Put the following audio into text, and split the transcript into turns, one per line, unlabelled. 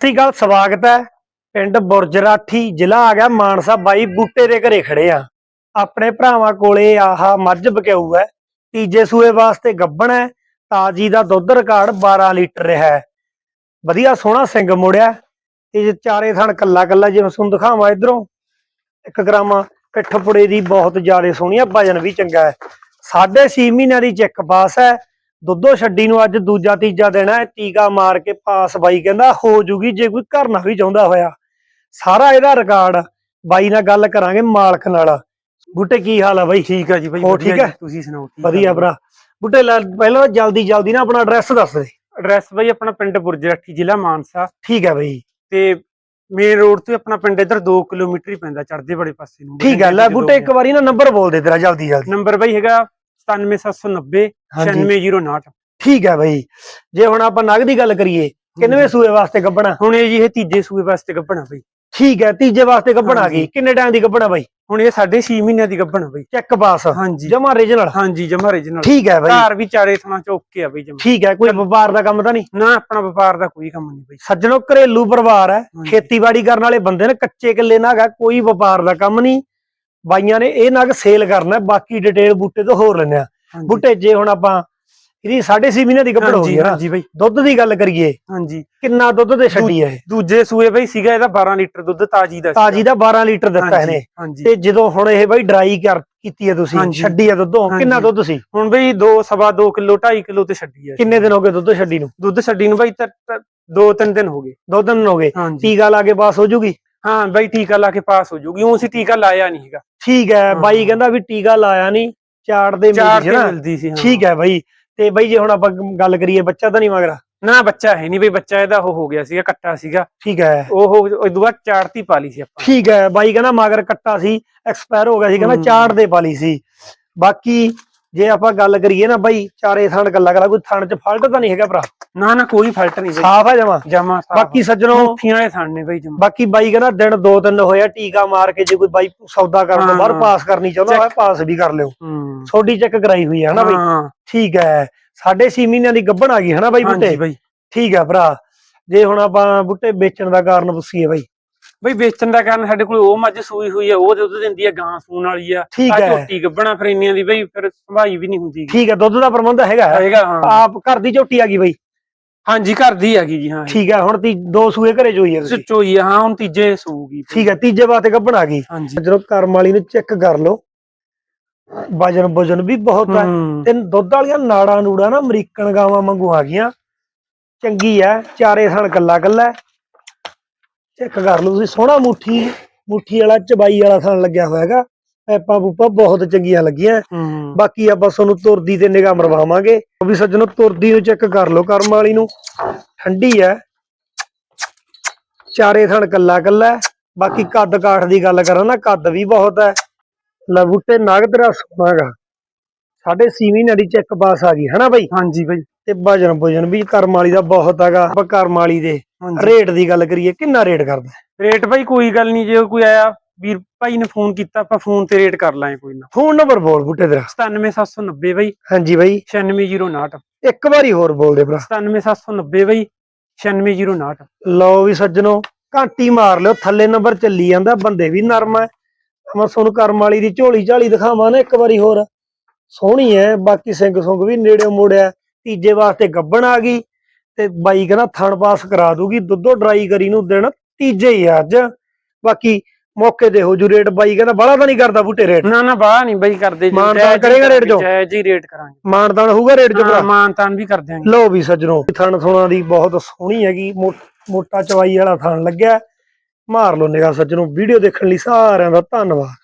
ਸਤਿ ਅਕਾਲ ਸਵਾਗਤ ਹੈ। ਪਿੰਡ ਬੁਰਜਰਾਠੀ ਜ਼ਿਲ੍ਹਾ ਆ ਗਿਆ ਮਾਨਸਾ। ਬਾਈ ਬੂਟੇ ਦੇ ਘਰੇ ਖੜੇ ਆ। ਆਪਣੇ ਭਰਾਵਾਂ ਕੋਲੇ ਆਹਾ ਮੱਝ ਬਕਿਆਊ ਹੈ। ਤੀਜੇ ਸੂਏ ਵਾਸਤੇ ਗੱਬਣ ਹੈ। ਤਾਜੀ ਦਾ ਦੁੱਧ ਰਿਕਾਰਡ 12 ਲੀਟਰ ਰਿਹਾ ਹੈ। ਵਧੀਆ ਸੋਹਣਾ ਸਿੰਘ ਮੋੜਿਆ। ਤੇ ਚਾਰੇ ਥਣ ਕੱਲਾ ਕੱਲਾ ਜਿਵੇਂ ਤੁਹਾਨੂੰ ਦਿਖਾਵਾਂ ਇਧਰੋਂ 1 ਗ੍ਰਾਮ ਪਿੱਠ ਪੁੜੇ ਦੀ ਬਹੁਤ ਜ਼ਿਆਦਾ ਸੋਹਣੀ ਆ। ਵਜਨ ਵੀ ਚੰਗਾ ਹੈ। ਸਾਢੇ ਛੇ ਮਹੀਨਿਆਂ ਦੀ ਚੈੱਕ ਪਾਸ ਹੈ। ਦੁੱਧੋ ਛੱਡੀ ਨੂੰ ਅੱਜ ਦੂਜਾ ਤੀਜਾ ਦਿਨ ਹੈ ਟੀਕਾ ਮਾਰ ਕੇ ਪਾਸ ਬਾਈ ਕਹਿੰਦਾ ਹੋ ਜੂਗੀ ਜੇ ਕੋਈ ਕਰਨਾ ਵੀ ਚਾਹੁੰਦਾ ਹੋਇਆ। ਸਾਰਾ ਇਹਦਾ ਰਿਕਾਰਡ ਬਾਈ ਨਾਲ ਗੱਲ ਕਰਾਂਗੇ ਮਾਲਕ ਨਾਲ। ਬੂਟੇ ਕੀ ਹਾਲ ਆ ਬਾਈ?
ਠੀਕ ਆ ਜੀ ਬਾਈ
ਠੀਕ ਆ?
ਤੁਸੀਂ ਸੁਣਾਓ ਠੀਕ
ਵਧੀਆ ਭਰਾ। ਬੂਟੇ ਲੈ- ਪਹਿਲਾਂ ਜਲਦੀ ਜਲਦੀ ਨਾ ਆਪਣਾ ਐਡਰੈਸ ਦੱਸ ਦੇ।
ਐਡਰੈਸ ਬਾਈ ਆਪਣਾ ਪਿੰਡ ਬੁਰਜਰਾਠੀ ਜ਼ਿਲ੍ਹਾ ਮਾਨਸਾ।
ਠੀਕ ਹੈ ਬਾਈ।
ਤੇ ਮੇਨ ਰੋਡ ਤੋਂ ਆਪਣਾ ਪਿੰਡ ਇਧਰ 2 ਕਿਲੋਮੀਟਰ ਹੀ ਪੈਂਦਾ ਚੜਦੇ ਬੜੇ ਪਾਸੇ ਨੂੰ।
ਠੀਕ ਹੈ ਲੈ ਬੂਟੇ ਇੱਕ ਵਾਰੀ ਨਾ ਨੰਬਰ ਬੋਲ ਦੇ ਤੇਰਾ ਜਲਦੀ ਜਲਦੀ।
ਨੰਬਰ ਬਾਈ ਹੈਗਾ 97790
ਹਾਂਜੀ।
9609
ਠੀਕ ਹੈ ਬਾਈ। ਜੇ ਹੁਣ ਆਪਾਂ ਨਗ ਦੀ ਗੱਲ ਕਰੀਏ ਕਿੰਨਵੇਂ ਸੂਏ ਵਾਸਤੇ ਗੱਬਣਾ
ਹੁਣ ਇਹ ਜੀ ਇਹ ਤੀਜੇ ਸੂਏ ਵਾਸਤੇ ਗੱਭਣਾ ਬਾਈ।
ਠੀਕ ਹੈ ਤੀਜੇ ਵਾਸਤੇ ਗੱਬਣਾ
ਹਾਂਜੀ।
ਗਈ। ਕਿੰਨੇ ਟਾਈਮ ਦੀ ਗੱਬਣਾ ਬਾਈ?
ਹੁਣ ਇਹ 6.5 ਮਹੀਨਿਆਂ ਦੀ ਗੱਭਣਾ ਬਾਈ।
ਚੈੱਕ ਪਾਸ
ਹਾਂਜੀ।
ਜਮਾ ਰੀਜਨਲ
ਹਾਂਜੀ ਜਮਾ ਰੀਜਨਲ
ਠੀਕ ਹੈ ਬਾਈ।
ਘਰ ਵੀ ਚਾਰੇ ਥਾਂ ਚੌਕੇ ਆ ਬਾਈ ਜਮਾ।
ਠੀਕ ਹੈ ਕੋਈ ਵਪਾਰ ਦਾ ਕੰਮ ਤਾਂ ਨਹੀਂ?
ਨਾ ਆਪਣਾ ਵਪਾਰ ਦਾ ਕੋਈ ਕੰਮ ਨਹੀਂ ਬਾਈ।
ਸੱਜਣੋ ਘਰੇਲੂ ਪਰਿਵਾਰ ਹੈ।
ਹਾਂਜੀ।
ਖੇਤੀਬਾੜੀ ਕਰਨ ਵਾਲੇ ਬੰਦੇ ਨੇ ਕੱਚੇ ਕਿੱਲੇ ਨਾ ਹੈਗਾ ਕੋਈ ਵਪਾਰ ਦਾ ਕੰਮ ਨਹੀਂ। ਬਾਈਆਂ ਨੇ ਇਹ ਨਗ ਸੇਲ ਕਰਨਾ ਬਾਕੀ ਡਿਟੇਲ ਬੂਟੇ ਤੋਂ ਹੋਰ ਲੈਣੇ ਆ। ਬੂਟੇ ਜੇ ਹੁਣ ਆਪਾਂ ਇਹਦੀ 6.5 ਮਹੀਨੇ ਦੀ ਗੱਭੜ ਹੋ ਗਈ
ਹਾਂਜੀ ਬਾਈ।
ਦੁੱਧ ਦੀ ਗੱਲ ਕਰੀਏ
ਹਾਂਜੀ।
ਕਿੰਨਾ ਦੁੱਧ ਤੇ ਛੱਡੀ ਹੈ?
ਦੂਜੇ ਸੂਏ ਬਾਈ ਸੀਗਾ ਇਹਦਾ 12 ਲੀਟਰ ਦੁੱਧ ਤਾਜੀ ਦਾ।
ਤਾਜੀ ਦਾ 12 ਲੀਟਰ ਦਿੱਤਾ ਇਹਨੇ। ਤੇ ਜਦੋਂ ਹੁਣ ਇਹ ਬਾਈ ਡਰਾਈ ਕਰ ਕੀਤੀ ਹੈ ਤੁਸੀਂ। ਛੱਡੀ ਹੈ ਦੁੱਧੋਂ ਕਿੰਨਾ। ਦੁੱਧ ਸੀ?
ਹੁਣ ਬਈ 2 ਸਵਾ 2 ਕਿਲੋ 2.5 ਕਿਲੋ ਤੇ ਛੱਡੀ ਹੈ
ਕਿੰਨੇ ਦਿਨ ਹੋ ਗਏ ਦੁੱਧ ਛੱਡੀ ਨੂੰ?
ਦੁੱਧ ਛੱਡੀ ਨੂੰ ਬਾਈ 2 3 ਦਿਨ ਹੋ ਗਏ।
ਦੋ ਦਿਨ ਹੋ ਗਏ। ਟੀਕਾ ਲਾ ਕੇ ਪਾਸ ਹੋ ਜੂਗੀ?
ਹਾਂ ਬਾਈ ਟੀਕਾ ਲਾ ਕੇ ਪਾਸ ਹੋ ਜੂਗੀ। ਉਹ ਅਸੀਂ ਟੀਕਾ ਲਾਇਆ ਨਹੀਂ ਹੈਗਾ।
ਠੀਕ ਹੈ। ਬਾਈ ਕਹਿੰਦਾ ਵੀ ਟੀਕਾ ਲਾਇਆ ਨਹੀਂ ਚਾਰ ਦੇ
ਚਾਰ ਤੇ ਮਿਲਦੀ ਸੀ ਹਾਂ।
ਠੀਕ ਹੈ ਬਾਈ ਤੇ ਬਾਈ ਜੇ ਹੁਣ ਆਪਾਂ ਗੱਲ ਕਰੀਏ ਬੱਚਾ ਤਾਂ ਨਹੀਂ ਮਗਰਾ?
ਨਾ ਬੱਚਾ ਹੈ ਨਹੀਂ ਬਈ ਬੱਚਾ ਇਹਦਾ ਉਹ ਹੋ ਗਿਆ ਸੀਗਾ ਕੱਟਾ ਸੀਗਾ।
ਠੀਕ ਹੈ।
ਉਹ ਉਦੋਂ ਬਾਅਦ ਚਾਰਤੀ ਪਾ ਲਈ ਸੀ ਆਪਾਂ।
ਠੀਕ ਹੈ ਬਾਈ ਕਹਿੰਦਾ ਮਗਰ ਕੱਟਾ ਸੀ ਐਕਸਪਾਇਰ ਹੋ ਗਿਆ ਸੀ ਕਹਿੰਦਾ। ਚਾਰ ਦੇ ਪਾਲੀ ਸੀ। ਬਾਕੀ ਜੇ ਆਪਾਂ ਗੱਲ ਕਰੀਏ ਨਾ ਬਾਈ ਚਾਰੇ ਥਣ ਗੱਲਾਂ ਕਰਾ ਕੋਈ ਥਣ ਚ ਫਾਲਟ ਤਾਂ ਨਹੀਂ ਹੈਗਾ ਭਰਾ।
ਨਾ ਨਾ ਕੋਈ ਫਲਟ ਨਹੀਂ ਬਈ।
ਸਾਫ਼ ਹੈ ਜਮਾ।
ਜਮਾ
ਬਾਕੀ ਸੱਜਣੋ
ਮੁੱਠੀਆਂ ਵਾਲੇ ਥਣ ਨੇ ਬਈ ਜਮਾ।
ਬਾਕੀ ਬਾਈ ਕਹਿੰਦਾ ਦਿਨ ਦੋ ਤਿੰਨ ਹੋਇਆ ਟੀਕਾ ਮਾਰ ਕੇ ਜੇ ਕੋਈ ਬਾਈ ਸੌਦਾ ਕਰਨ ਤੋਂ ਬਾਅਦ
ਹਾਂ।
ਪਾਸ ਕਰਨੀ ਚਾਹੁੰਦਾ ਹੋਇਆ ਪਾਸ ਵੀ ਕਰ ਲਿਓ।
ਹੂੰ।
ਛੋਡੀ ਚੈੱਕ ਕਰਾਈ ਹੋਈ ਹੈ ਹਨਾ ਬਾਈ?
ਹਾਂ।
ਠੀਕ ਹੈ। ਸਾਢੇ ਛੇ ਮਹੀਨਿਆਂ ਦੀ ਗੱਭਣ ਆ ਗਈ ਹਨਾ ਬਾਈ ਬੁੱਟੇ?
ਹਾਂਜੀ ਬਈ।
ਠੀਕ ਹੈ ਭਰਾ। ਜੇ ਹੁਣ ਆਪਾਂ ਬੁੱਟੇ ਵੇਚਣ ਦਾ ਕਾਰਨ ਪੁੱਛੀਏ ਬਾਈ।
ਬਈ ਵੇਚਣ ਦਾ ਕਾਰਨ ਸਾਡੇ ਕੋਲ ਉਹ ਮੱਝ ਸੂਈ ਹੋਈ ਆ ਉਹ ਦੁੱਧ ਦਿੰਦੀ ਆ ਗਾਂ ਸੂਣ ਵਾਲੀ ਆ।
ਠੀਕ
ਆ
ਹੈ।
ਝੋਟੀ ਗੱਬਣਾ ਫਿਰ ਇੰਨੀਆਂ ਦੀ ਬਈ ਫਿਰ ਸੰਭਾਈ ਵੀ ਨਹੀਂ ਹੁੰਦੀ
ਠੀਕ ਹੈ ਦੁੱਧ ਦਾ ਪ੍ਰਬੰਧ ਹੈਗਾ।
ਹੈਗਾ ਹਾਂ।
ਆਪ ਘਰ ਦੀ ਝੋਟੀ ਆ ਗਈ ਬਾਈ?
ਹਾਂਜੀ ਘਰ ਦੀ ਹੈਗੀ ਜੀ ਹਾਂ।
ਠੀਕ ਹੈ ਹੁਣ ਤੀ ਦੋ ਸੂਏ ਘਰੇ ਚੋਈ ਹੈ ਤੁਸੀਂ?
ਚੋਈ ਆ ਹਾਂ ਹੁਣ ਤੀਜੇ ਸੂਗੀ
ਠੀਕ ਹੈ ਤੀਜੇ ਵਾਸਤੇ ਗੱਭਣ ਆ ਗਈ ਜਦੋਂ ਕਰਮ ਵਾਲੀ ਨੂੰ ਚੈੱਕ ਕਰ ਲਓ ਵਜਨ ਵਜਨ ਵੀ ਬਹੁਤ ਹੈ। ਤੇ ਦੁੱਧ ਵਾਲੀਆਂ ਨਾੜਾਂ ਨੂੜਾਂ ਨਾ ਅਮਰੀਕਨ ਗਾਵਾਂ ਵਾਂਗੂ ਆ ਗਈਆਂ। ਚੰਗੀ ਐ ਚਾਰੇ ਥਣ ਕੱਲਾ ਕੱਲਾ ਚੈੱਕ ਕਰ ਲਓ ਤੁਸੀਂ ਸੋਹਣਾ ਮੁੱਠੀ ਮੁੱਠੀ ਵਾਲਾ ਚਬਾਈ ਵਾਲਾ ਥਣ ਲੱਗਿਆ ਹੋਇਆ ਹੈਗਾ। ਪੈਪਾਂ ਪੂਪਾਂ ਬਹੁਤ ਚੰਗੀਆਂ ਲੱਗੀਆਂ।
ਹੂੰ।
ਬਾਕੀ ਆਪਾਂ ਤੁਹਾਨੂੰ ਤੁਰਦੀ ਤੇ ਨਿਗਾਹ ਮਰਵਾਵਾਂਗੇ। ਉਹ ਵੀ ਸੱਜਣੋ ਤੁਰਦੀ ਨੂੰ ਚੈੱਕ ਕਰ ਲਓ ਕਰਮ ਵਾਲੀ ਨੂੰ। ਠੰਡੀ ਐ। ਚਾਰੇ ਥਣ ਕੱਲਾ ਕੱਲਾ ਹੈ। ਬਾਕੀ ਕੱਦ ਕਾਠ ਦੀ ਗੱਲ ਕਰਾਂ ਨਾ ਕੱਦ ਵੀ ਬਹੁਤ ਹੈ ਲੈ ਬੂਟੇ ਨਾਗ ਤੇਰਾ ਸੋਹਣਾਗਾ ਸਾਡੇ ਸੀਵੀਂ ਨੜੀ ਚੈੱਕ ਪਾਸ ਆ ਗਈ ਹਨਾ ਬਾਈ?
ਹਾਂਜੀ ਬਈ।
ਤੇ ਭਜਨ ਭੁਜਨ ਵੀ ਕਰਮ ਵਾਲੀ ਦਾ ਬਹੁਤ ਹੈਗਾ। ਆਪਾਂ ਕਰਮ ਵਾਲੀ ਦੇ ਰੇਟ ਦੀ ਗੱਲ ਕਰੀਏ ਕਿੰਨਾ ਰੇਟ ਕਰਦਾ?
ਰੇਟ ਬਾਈ ਕੋਈ ਗੱਲ ਨਹੀਂ ਜੇ ਕੋਈ ਆਇਆ ਵੀਰ ਭਾਈ ਨੇ ਫੋਨ ਕੀਤਾ ਆਪਾਂ ਫੋਨ ਤੇ ਰੇਟ ਕਰ ਲਾਂਗੇ ਕੋਈ ਨਾ।
ਫੋਨ ਨੰਬਰ ਬੋਲ ਬੂਟੇ ਤੇਰਾ।
97790 ਬਾਈ।
ਹਾਂਜੀ ਬਾਈ।
9609
ਇੱਕ ਵਾਰੀ ਹੋਰ ਬੋਲ ਦੇ ਭਰਾ।
97790 ਬਾਈ 9609
ਲਓ ਵੀ ਸੱਜਣੋ ਘਾਂਟੀ ਮਾਰ ਲਿਓ ਥੱਲੇ ਨੰਬਰ ਚੱਲੀ ਜਾਂਦਾ ਬੰਦੇ ਵੀ ਨਰਮ ਐ ਮੈਂ ਤੁਹਾਨੂੰ ਕਰਮ ਵਾਲੀ ਦੀ ਝੋਲੀ ਝਾਲੀ ਦਿਖਾਵਾਂ ਨਾ ਇੱਕ ਵਾਰੀ ਹੋਰ। ਸੋਹਣੀ ਐ ਬਾਕੀ ਸਿੰਘ ਸੁੰਗ ਵੀ ਨੇੜੇ ਮੋੜਿਆ। ਤੀਜੇ ਵਾਸਤੇ ਗੱਬਣ ਆ ਗਈ ਤੇ ਬਾਈ ਕਹਿੰਦਾ ਥਣ ਪਾਸ ਕਰਾ ਦੂਗੀ ਦੁੱਧੋ ਡਰਾਈ ਕਰੀ ਨੂੰ ਦਿਨ ਤੀਜੇ ਹੀ ਆ ਅੱਜ। ਬਾਕੀ ਮੌਕੇ ਤੇ ਹੋ ਜੂ ਰੇਟ ਬਾਈ ਕਹਿੰਦਾ ਬਾਹਲਾ ਤਾਂ ਨਹੀਂ ਕਰਦਾ ਬੂਟੇ ਰੇਟ।
ਨਾ ਨਾ ਬਾਹਰ ਨਹੀਂ ਬਾਈ ਕਰਦੇ ਜੀ,
ਮਾਨਤਾਨ ਕਰੇਗਾ ਰੇਟ ਜੋ?
ਜਾਇਜ਼ ਹੀ ਰੇਟ ਕਰਾਂਗੇ।
ਮਾਨਦਾਨ ਹੋਊਗਾ ਰੇਟ ਭਰਾ
ਹਾਂ ਮਾਨਤਾਨ ਵੀ ਕਰ ਦਿਆਂਗੇ।
ਲਓ ਵੀ ਸੱਜਣੋ ਥਣ ਥੁਣਾ ਦੀ ਬਹੁਤ ਸੋਹਣੀ ਹੈਗੀ ਮੋਟਾ ਚਵਾਈ ਵਾਲਾ ਥਣ ਲੱਗਿਆ। ਮਾਰ ਲਓ ਨਿਗਾਹ ਸੱਜਣੋ ਵੀਡੀਓ ਦੇਖਣ ਲਈ ਸਾਰਿਆਂ ਦਾ ਧੰਨਵਾਦ।